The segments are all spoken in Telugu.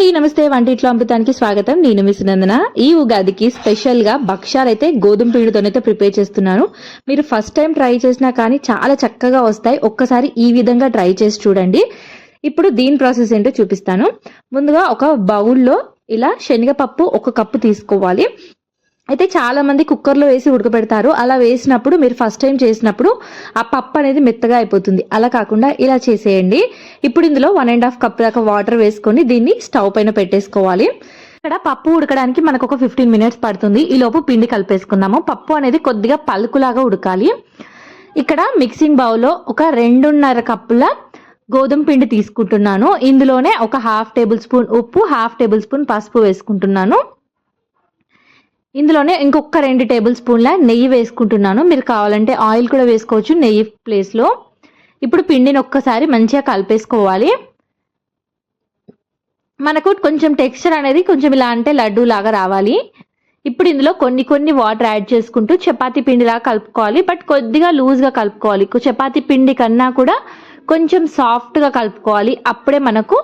అండి. నమస్తే వంటింట్లో అమృతానికి స్వాగతం. నేను మిస్ నందన ఈ ఉగాదికి స్పెషల్గా భక్ష్యాలు అయితే గోధుమ పిండితోనైతే ప్రిపేర్ చేస్తున్నాను. మీరు ఫస్ట్ టైం ట్రై చేసినా కానీ చాలా చక్కగా వస్తాయి. ఒక్కసారి ఈ విధంగా ట్రై చేసి చూడండి. ఇప్పుడు దీని ప్రాసెస్ ఏంటో చూపిస్తాను. ముందుగా ఒక బౌల్లో ఇలా శనగపప్పు ఒక కప్పు తీసుకోవాలి. అయితే చాలా మంది కుక్కర్లో వేసి ఉడకబెడతారు. అలా వేసినప్పుడు మీరు ఫస్ట్ టైం చేసినప్పుడు ఆ పప్పు అనేది మెత్తగా అయిపోతుంది. అలా కాకుండా ఇలా చేసేయండి. ఇప్పుడు ఇందులో వన్ అండ్ హాఫ్ కప్ దాకా వాటర్ వేసుకొని దీన్ని స్టవ్ పైన పెట్టేసుకోవాలి. ఇక్కడ పప్పు ఉడకడానికి మనకు ఒక ఫిఫ్టీన్ మినిట్స్ పడుతుంది. ఈ లోపు పిండి కలిపేసుకుందాము. పప్పు అనేది కొద్దిగా పలుకులాగా ఉడకాలి. ఇక్కడ మిక్సింగ్ బౌల్లో ఒక రెండున్నర కప్పుల గోధుమ పిండి తీసుకుంటున్నాను. ఇందులోనే ఒక హాఫ్ టేబుల్ స్పూన్ ఉప్పు హాఫ్ టేబుల్ స్పూన్ పసుపు వేసుకుంటున్నాను. ఇందులోనే ఇంకొక రెండు టేబుల్ స్పూన్ల నెయ్యి వేసుకుంటున్నాను. మీరు కావాలంటే ఆయిల్ కూడా వేసుకోవచ్చు నెయ్యి ప్లేస్లో ఇప్పుడు పిండిని ఒక్కసారి మంచిగా కలిపేసుకోవాలి. మనకు కొంచెం టెక్స్చర్ అనేది కొంచెం ఇలా అంటే లడ్డు లాగా రావాలి. ఇప్పుడు ఇందులో కొన్ని కొన్ని వాటర్ యాడ్ చేసుకుంటూ చపాతీ పిండిలా కలుపుకోవాలి. బట్ కొద్దిగా లూజ్గా కలుపుకోవాలి. చపాతీ పిండి కన్నా కూడా కొంచెం సాఫ్ట్గా కలుపుకోవాలి. అప్పుడే మనకు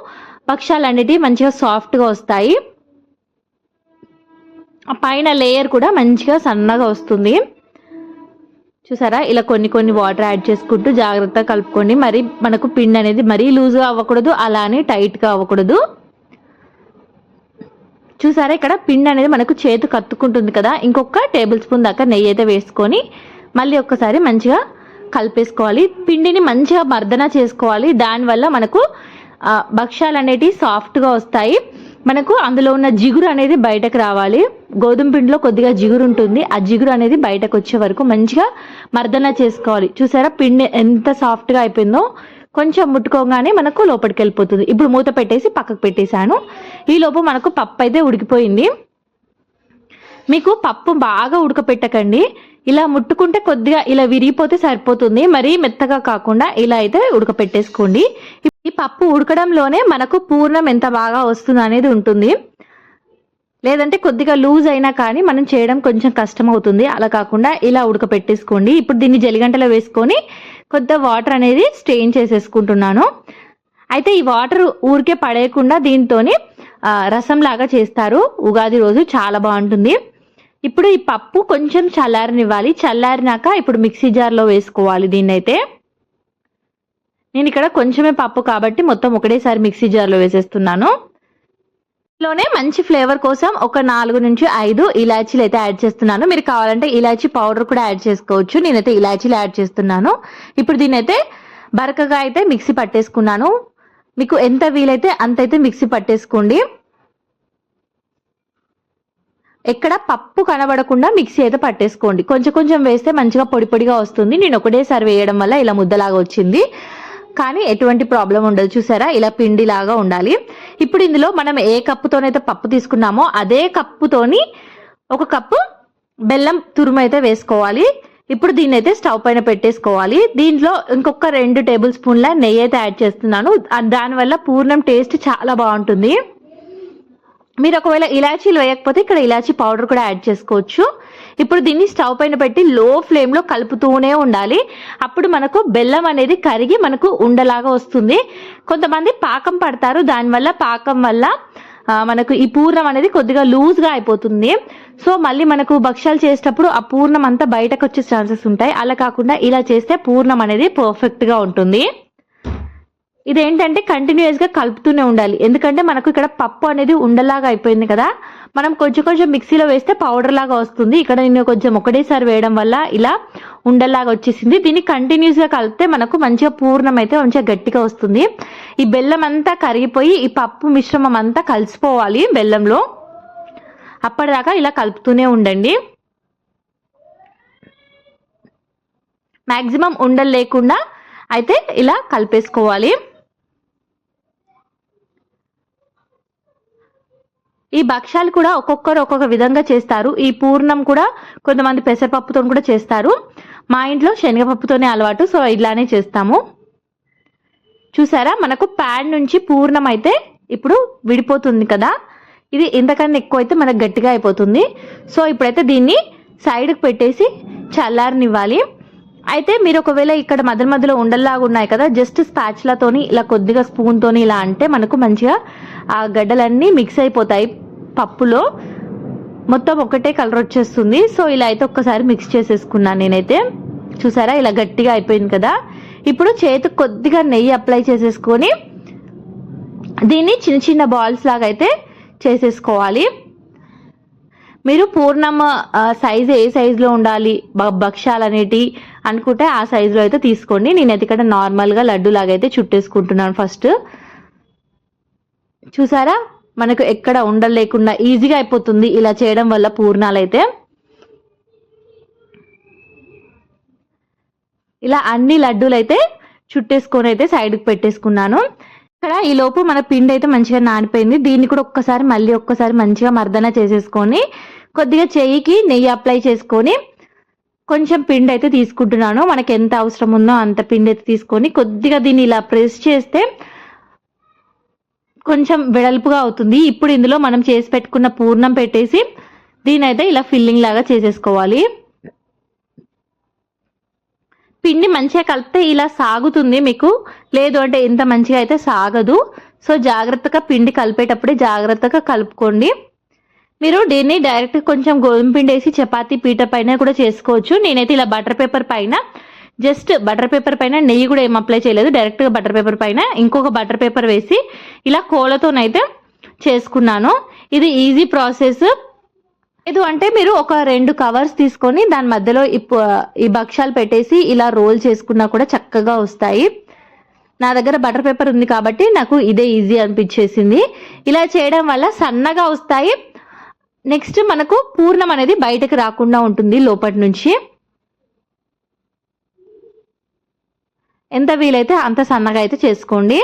పక్షాలు అనేటివి మంచిగా సాఫ్ట్గా వస్తాయి. ఆ పైన లేయర్ కూడా మంచిగా సన్నగా వస్తుంది. చూసారా? ఇలా కొన్ని కొన్ని వాటర్ యాడ్ చేసుకుంటూ జాగ్రత్తగా కలుపుకోండి. మరి మనకు పిండి అనేది మరీ లూజ్గా అవ్వకూడదు అలానే టైట్గా అవ్వకూడదు. చూసారా? ఇక్కడ పిండి అనేది మనకు చేతు కత్తుకుంటుంది కదా? ఇంకొక టేబుల్ స్పూన్ దాకా నెయ్యి అయితే వేసుకొని మళ్ళీ ఒక్కసారి మంచిగా కలిపేసుకోవాలి. పిండిని మంచిగా మర్దన చేసుకోవాలి. దానివల్ల మనకు భక్ష్యాలు అనేటివి సాఫ్ట్గా వస్తాయి. మనకు అందులో ఉన్న జిగురు అనేది బయటకు రావాలి. గోధుమ పిండిలో కొద్దిగా జిగురు ఉంటుంది. ఆ జిగురు అనేది బయటకు వచ్చే వరకు మంచిగా మర్దన చేసుకోవాలి. చూసారా? పిండి ఎంత సాఫ్ట్గా అయిపోయిందో కొంచెం ముట్టుకోగానే మనకు లోపలికి వెళ్ళిపోతుంది. ఇప్పుడు మూత పెట్టేసి పక్కకు పెట్టేశాను. ఈ లోపు మనకు పప్పు అయితే ఉడికిపోయింది. మీకు పప్పు బాగా ఉడకపెట్టకండి. ఇలా ముట్టుకుంటే కొద్దిగా ఇలా విరిగిపోతే సరిపోతుంది. మరీ మెత్తగా కాకుండా ఇలా అయితే ఉడకపెట్టేసుకోండి. ఈ పప్పు ఉడకడంలోనే మనకు పూర్ణం ఎంత బాగా వస్తుంది అనేది ఉంటుంది. లేదంటే కొద్దిగా లూజ్ అయినా కానీ మనం చేయడం కొంచెం కష్టం అవుతుంది అలా కాకుండా ఇలా ఉడకపెట్టేసుకోండి. ఇప్పుడు దీన్ని జలిగంటలో వేసుకొని కొద్ది వాటర్ అనేది స్టెయిన్ చేసేసుకుంటున్నాను. అయితే ఈ వాటర్ ఊరికే పడేయకుండా దీంతో రసం లాగా చేస్తారు. ఉగాది రోజు చాలా బాగుంటుంది. ఇప్పుడు ఈ పప్పు కొంచెం చల్లారనివ్వాలి. చల్లారినాక ఇప్పుడు మిక్సీ జార్లో వేసుకోవాలి దీన్ని అయితే నేను ఇక్కడ కొంచెమే పప్పు కాబట్టి మొత్తం ఒకటేసారి మిక్సీ జార్లో వేసేస్తున్నాను. లోనే మంచి ఫ్లేవర్ కోసం ఒక నాలుగు నుంచి ఐదు ఇలాచీలు అయితే యాడ్ చేస్తున్నాను. మీరు కావాలంటే ఇలాచీ పౌడర్ కూడా యాడ్ చేసుకోవచ్చు. నేనైతే ఇలాచీలు యాడ్ చేస్తున్నాను. ఇప్పుడు దీని అయితే బరకగా అయితే మిక్సీ పట్టేసుకున్నాను. మీకు ఎంత వీలైతే అంత అయితే మిక్సీ పట్టేసుకోండి. ఎక్కడ పప్పు కనబడకుండా మిక్సీ అయితే పట్టేసుకోండి. కొంచెం కొంచెం వేస్తే మంచిగా పొడి పొడిగా వస్తుంది. నేను ఒకటేసారి వేయడం వల్ల ఇలా ముద్దలాగా వచ్చింది. కానీ ఎటువంటి ప్రాబ్లం ఉండదు. చూసారా? ఇలా పిండి లాగా ఉండాలి. ఇప్పుడు ఇందులో మనం ఏ కప్పుతోనైతే పప్పు తీసుకున్నామో అదే కప్పుతోని ఒక కప్పు బెల్లం తురుము అయితే వేసుకోవాలి. ఇప్పుడు దీన్ని అయితే స్టవ్ పైన పెట్టేసుకోవాలి. దీంట్లో ఇంకొక రెండు టేబుల్ స్పూన్ల నెయ్యి అయితే యాడ్ చేస్తున్నాను. దానివల్ల పూర్ణం టేస్ట్ చాలా బాగుంటుంది. మీరు ఒకవేళ ఇలాచీలు వేయకపోతే ఇక్కడ ఇలాచీ పౌడర్ కూడా యాడ్ చేసుకోవచ్చు. ఇప్పుడు దీన్ని స్టవ్ పైన పెట్టి లో ఫ్లేమ్లో కలుపుతూనే ఉండాలి. అప్పుడు మనకు బెల్లం అనేది కరిగి మనకు ఉండలాగా వస్తుంది. కొంతమంది పాకం పడతారు. దానివల్ల పాకం వల్ల మనకు ఈ పూర్ణం అనేది కొద్దిగా లూజ్గా అయిపోతుంది. సో మళ్ళీ మనకు భక్ష్యాలు చేసేటప్పుడు ఆ పూర్ణం అంతా బయటకు వచ్చే ఛాన్సెస్ ఉంటాయి. అలా కాకుండా ఇలా చేస్తే పూర్ణం అనేది పర్ఫెక్ట్గా ఉంటుంది. ఇదేంటంటే కంటిన్యూస్గా కలుపుతూనే ఉండాలి. ఎందుకంటే మనకు ఇక్కడ పప్పు అనేది ఉండలాగా అయిపోయింది కదా. మనం కొంచెం కొంచెం మిక్సీలో వేస్తే పౌడర్ లాగా వస్తుంది. ఇక్కడ నేను కొంచెం ఒకటేసారి వేయడం వల్ల ఇలా ఉండలాగా వచ్చేసింది. దీన్ని కంటిన్యూస్గా కలిపితే మనకు మంచిగా పూర్ణం అయితే మంచిగా గట్టిగా వస్తుంది. ఈ బెల్లం అంతా కరిగిపోయి ఈ పప్పు మిశ్రమం అంతా కలిసిపోవాలి బెల్లంలో. అప్పటిదాకా ఇలా కలుపుతూనే ఉండండి. మ్యాక్సిమం ఉండలు లేకుండా అయితే ఇలా కలిపేసుకోవాలి. ఈ భక్ష్యాలు కూడా ఒక్కొక్కరు ఒక్కొక్క విధంగా చేస్తారు. ఈ పూర్ణం కూడా కొంతమంది పెసరపప్పుతో కూడా చేస్తారు. మా ఇంట్లో శనగపప్పుతోనే అలవాటు సో ఇలానే చేస్తాము. చూసారా? మనకు ప్యాన్ నుంచి పూర్ణం అయితే ఇప్పుడు విడిపోతుంది కదా? ఇది ఇంతకన్నా ఎక్కువ అయితే మనకు గట్టిగా అయిపోతుంది. సో ఇప్పుడైతే దీన్ని సైడ్కి పెట్టేసి చల్లారనివ్వాలి. అయితే మీరు ఒకవేళ ఇక్కడ మధ్య మధ్యలో ఉండల్లాగా ఉన్నాయి కదా జస్ట్ స్పాచ్లతోని ఇలా కొద్దిగా స్పూన్తోని ఇలా అంటే మనకు మంచిగా ఆ గడ్డలన్నీ మిక్స్ అయిపోతాయి. పప్పులో మొత్తం ఒకటే కలర్ వచ్చేస్తుంది. సో ఇలా అయితే ఒక్కసారి మిక్స్ చేసేసుకున్నాను నేనైతే. చూసారా? ఇలా గట్టిగా అయిపోయింది కదా. ఇప్పుడు చేతికి కొద్దిగా నెయ్యి అప్లై చేసేసుకొని దీన్ని చిన్న చిన్న బాల్స్ లాగా అయితే చేసేసుకోవాలి. మీరు పూర్ణమ్మ సైజు ఏ సైజులో ఉండాలి బ- భక్ష్యాలు అనేటి అనుకుంటే ఆ సైజులో అయితే తీసుకోండి. నేనైతే ఇక్కడ నార్మల్గా లడ్డు అయితే చుట్టేసుకుంటున్నాను ఫస్ట్ చూసారా? మనకు ఎక్కడ ఉండలేకుండా ఈజీగా అయిపోతుంది ఇలా చేయడం వల్ల పూర్ణాలు అయితే ఇలా అన్ని లడ్డూలు అయితే చుట్టేసుకొని అయితే సైడ్కి పెట్టేసుకున్నాను. ఇక్కడ ఈ లోపు మన పిండి అయితే మంచిగా నానిపోయింది. దీన్ని కూడా ఒక్కసారి మళ్ళీ ఒక్కసారి మంచిగా మర్దన చేసేసుకొని కొద్దిగా చెయ్యికి నెయ్యి అప్లై చేసుకొని కొంచెం పిండి అయితే తీసుకుంటున్నాను. మనకి ఎంత అవసరం ఉందో అంత పిండి అయితే తీసుకొని కొద్దిగా దీన్ని ఇలా ప్రెస్ చేస్తే కొంచెం వెడల్పుగా అవుతుంది. ఇప్పుడు ఇందులో మనం చేసి పెట్టుకున్న పూర్ణం పెట్టేసి దీని అయితే ఇలా ఫిల్లింగ్ లాగా చేసేసుకోవాలి. పిండి మంచిగా కలిపితే ఇలా సాగుతుంది మీకు. లేదు అంటే ఇంత మంచిగా అయితే సాగదు. సో జాగ్రత్తగా పిండి కలిపేటప్పుడే జాగ్రత్తగా కలుపుకోండి. మీరు దీన్ని డైరెక్ట్ కొంచెం గోధుమ పిండి వేసి చపాతీ పీట పైన కూడా చేసుకోవచ్చు. నేనైతే ఇలా బటర్ పేపర్ పైన జస్ట్ బటర్ పేపర్ పైన నెయ్యి కూడా ఏం అప్లై చేయలేదు. డైరెక్ట్గా బటర్ పేపర్ పైన ఇంకొక బటర్ పేపర్ వేసి ఇలా కోలతోనైతే చేసుకున్నాను. ఇది ఈజీ ప్రాసెస్ లేదు అంటే మీరు ఒక రెండు కవర్స్ తీసుకొని దాని మధ్యలో ఈ ఈ భక్ష్యాలు పెట్టేసి ఇలా రోల్ చేసుకున్నా కూడా చక్కగా వస్తాయి. నా దగ్గర బటర్ పేపర్ ఉంది కాబట్టి నాకు ఇదే ఈజీ అనిపించేసింది. ఇలా చేయడం వల్ల సన్నగా వస్తాయి. నెక్స్ట్ మనకు పూర్ణం అనేది బయటకు రాకుండా ఉంటుంది లోపటి నుంచి. ఎంత వీలైతే అంత సన్నగా అయితే చేసుకోండి.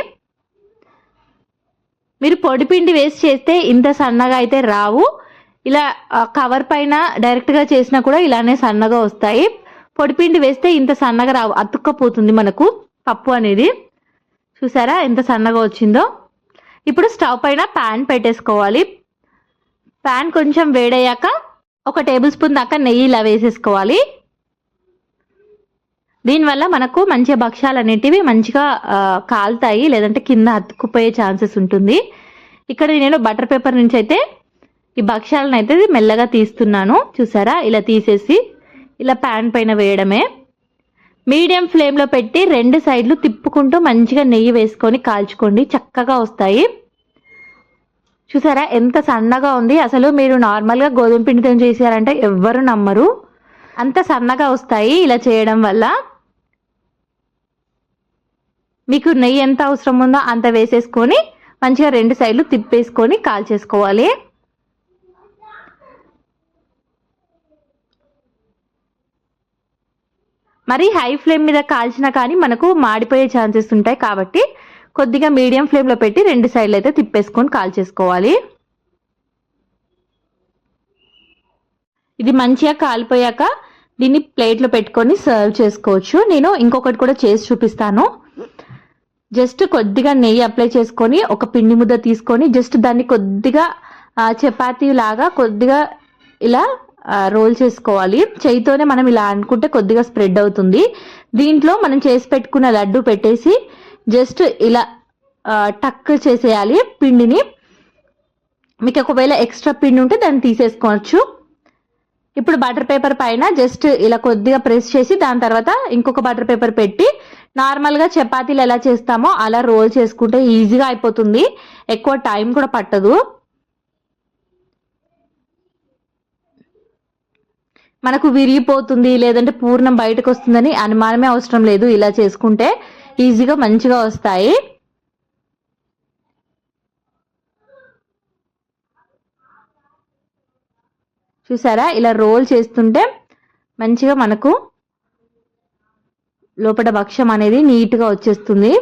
మీరు పొడిపిండి వేసి చేస్తే ఇంత సన్నగా అయితే రావు. ఇలా కవర్ పైన డైరెక్ట్గా చేసినా కూడా ఇలానే సన్నగా వస్తాయి. పొడిపిండి వేస్తే ఇంత సన్నగా రావు. అతుక్కపోతుంది మనకు పప్పు అనేది. చూసారా ఎంత సన్నగా వచ్చిందో? ఇప్పుడు స్టవ్ పైన ప్యాన్ పెట్టేసుకోవాలి. ప్యాన్ కొంచెం వేడయ్యాక ఒక టేబుల్ స్పూన్ దాకా నెయ్యి ఇలా వేసేసుకోవాలి. దీనివల్ల మనకు మంచిగా భక్ష్యాలు అనేటివి మంచిగా కాలుతాయి లేదంటే కింద అతుక్కుపోయే ఛాన్సెస్ ఉంటుంది. ఇక్కడ నేను బటర్ పేపర్ నుంచి అయితే ఈ భక్ష్యాలను అయితే మెల్లగా తీస్తున్నాను. చూసారా? ఇలా తీసేసి ఇలా ప్యాన్ పైన వేయడమే. మీడియం ఫ్లేమ్లో పెట్టి రెండు సైడ్లు తిప్పుకుంటూ మంచిగా నెయ్యి వేసుకొని కాల్చుకోండి. చక్కగా వస్తాయి. చూసారా? ఎంత సన్నగా ఉంది. అసలు మీరు నార్మల్గా గోధుమ పిండితో చేశారంటే ఎవ్వరు నమ్మరు. అంత సన్నగా వస్తాయి ఇలా చేయడం వల్ల. మీకు నెయ్యి ఎంత అవసరం ఉందో అంత వేసేసుకొని మంచిగా రెండు సైడ్లు తిప్పేసుకొని కాల్చేసుకోవాలి మరి హై ఫ్లేమ్ మీద కాల్చినా కానీ మనకు మాడిపోయే ఛాన్సెస్ ఉంటాయి కాబట్టి కొద్దిగా మీడియం ఫ్లేమ్లో పెట్టి రెండు సైడ్లు అయితే తిప్పేసుకొని కాల్చేసుకోవాలి ఇది మంచిగా కాలిపోయాక దీన్ని ప్లేట్లో పెట్టుకొని సర్వ్ చేసుకోవచ్చు. నేను ఇంకొకటి కూడా చేసి చూపిస్తాను. జస్ట్ కొద్దిగా నెయ్యి అప్లై చేసుకొని ఒక పిండి ముద్ద తీసుకొని జస్ట్ దాన్ని కొద్దిగా చపాతీ లాగా కొద్దిగా ఇలా రోల్ చేసుకోవాలి. చేయితోనే మనం ఇలా అనుకుంటే కొద్దిగా స్ప్రెడ్ అవుతుంది. దీంట్లో మనం చేసి పెట్టుకున్న లడ్డు పెట్టేసి జస్ట్ ఇలా టక్ చేసేయాలి పిండిని. మీకు ఒకవేళ ఎక్స్ట్రా పిండి ఉంటే దాన్ని తీసేసుకోవచ్చు. ఇప్పుడు బటర్ పేపర్ పైన జస్ట్ ఇలా కొద్దిగా ప్రెస్ చేసి దాని తర్వాత ఇంకొక బటర్ పేపర్ పెట్టి నార్మల్గా చపాతీలు ఎలా చేస్తామో అలా రోల్ చేసుకుంటే ఈజీగా అయిపోతుంది. ఎక్కువ టైం కూడా పట్టదు. మనకు విరిగిపోతుంది లేదంటే పూర్ణం బయటకు వస్తుందని అనుమానమే అవసరం లేదు ఇలా చేసుకుంటే. ఈజీగా మంచిగా వస్తాయి. చూసారా? ఇలా రోల్ చేస్తుంటే మంచిగా మనకు లోపల భక్ష్యం అనేది నీట్గా వచ్చేస్తుంది.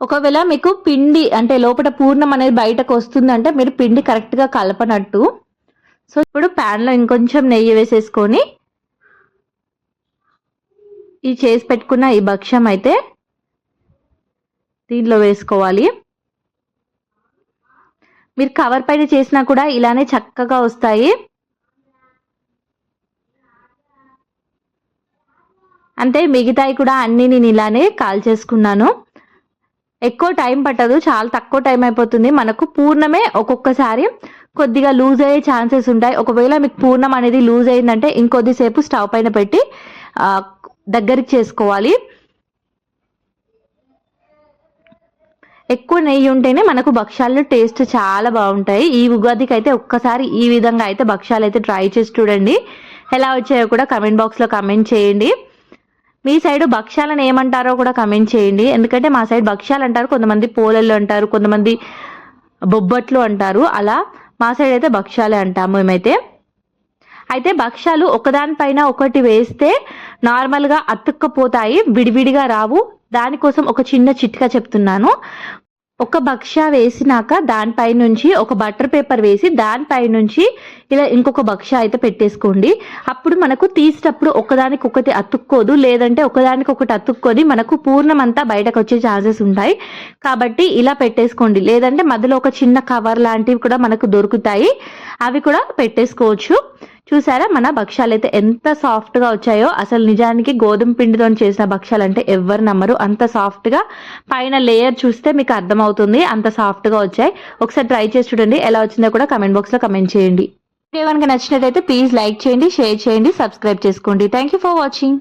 ఒకవేళ మీకు పిండి అంటే లోపల పూర్ణం అనేది బయటకు వస్తుందంటే మీరు పిండి కరెక్ట్గా కలపనట్టు. సో ఇప్పుడు ప్యాన్లో ఇంకొంచెం నెయ్యి వేసేసుకొని ఈ చేసి పెట్టుకున్న ఈ భక్ష్యం అయితే దీంట్లో వేసుకోవాలి. మీరు కవర్ పైన చేసినా కూడా ఇలానే చక్కగా వస్తాయి. అంతే మిగతాయి కూడా అన్నీ నేను ఇలానే కాల్ చేసుకున్నాను. ఎక్కువ టైం పట్టదు చాలా తక్కువ టైం అయిపోతుంది. మనకు పూర్ణమే ఒక్కొక్కసారి కొద్దిగా లూజ్ అయ్యే ఛాన్సెస్ ఉంటాయి. ఒకవేళ మీకు పూర్ణం అనేది లూజ్ అయిందంటే ఇంకొద్దిసేపు స్టవ్ పైన పెట్టి దగ్గరికి చేసుకోవాలి. ఎక్కువ నెయ్యి ఉంటేనే మనకు భక్ష్యాలు టేస్ట్ చాలా బాగుంటాయి. ఈ ఉగాదికి అయితే ఒక్కసారి ఈ విధంగా అయితే భక్ష్యాలు అయితే ట్రై చేసి చూడండి. ఎలా వచ్చాయో కూడా కమెంట్ బాక్స్లో కమెంట్ చేయండి. మీ సైడ్ భక్ష్యాలను ఏమంటారో కూడా కమెంట్ చేయండి. ఎందుకంటే మా సైడ్ భక్ష్యాలు అంటారు కొంతమంది పోలళ్ళు అంటారు కొంతమంది బొబ్బట్లు అంటారు. అలా మా సైడ్ అయితే భక్ష్యాలే అంటాము మేమైతే. అయితే భక్ష్యాలు ఒకదానిపైన ఒకటి వేస్తే నార్మల్గా అతుక్కపోతాయి విడివిడిగా రావు. దానికోసం ఒక చిన్న చిట్కా చెప్తున్నాను. ఒక బక్షా వేసినాక దానిపై నుంచి ఒక బటర్ పేపర్ వేసి దానిపై నుంచి ఇలా ఇంకొక బక్షా అయితే పెట్టేసుకోండి. అప్పుడు మనకు తీసేటప్పుడు ఒకదానికి ఒకటి అతుక్కోదు లేదంటే ఒకదానికి ఒకటి అతుక్కొని మనకు పూర్ణం అంతా బయటకు వచ్చే ఛాన్సెస్ ఉంటాయి. కాబట్టి ఇలా పెట్టేసుకోండి. లేదంటే మధ్యలో ఒక చిన్న కవర్ లాంటివి కూడా మనకు దొరుకుతాయి. అవి కూడా పెట్టేసుకోవచ్చు. చూసారా? మన భక్ష్యాలు అయితే ఎంత సాఫ్ట్గా వచ్చాయో అసలు నిజానికి గోధుమ పిండితో చేసిన భక్ష్యాలు అంటే ఎవరు నమ్మరు. అంత సాఫ్ట్గా పైన లేయర్ చూస్తే మీకు అర్థమవుతుంది అంత సాఫ్ట్గా వచ్చాయి. ఒకసారి ట్రై చేసి చూడండి ఎలా వచ్చిందో కూడా కమెంట్ బాక్స్లో కమెంట్ చేయండి. వీడియో కనుక నచ్చినట్లయితే ప్లీజ్ లైక్ చేయండి షేర్ చేయండి సబ్స్క్రైబ్ చేసుకోండి. Thank you for watching.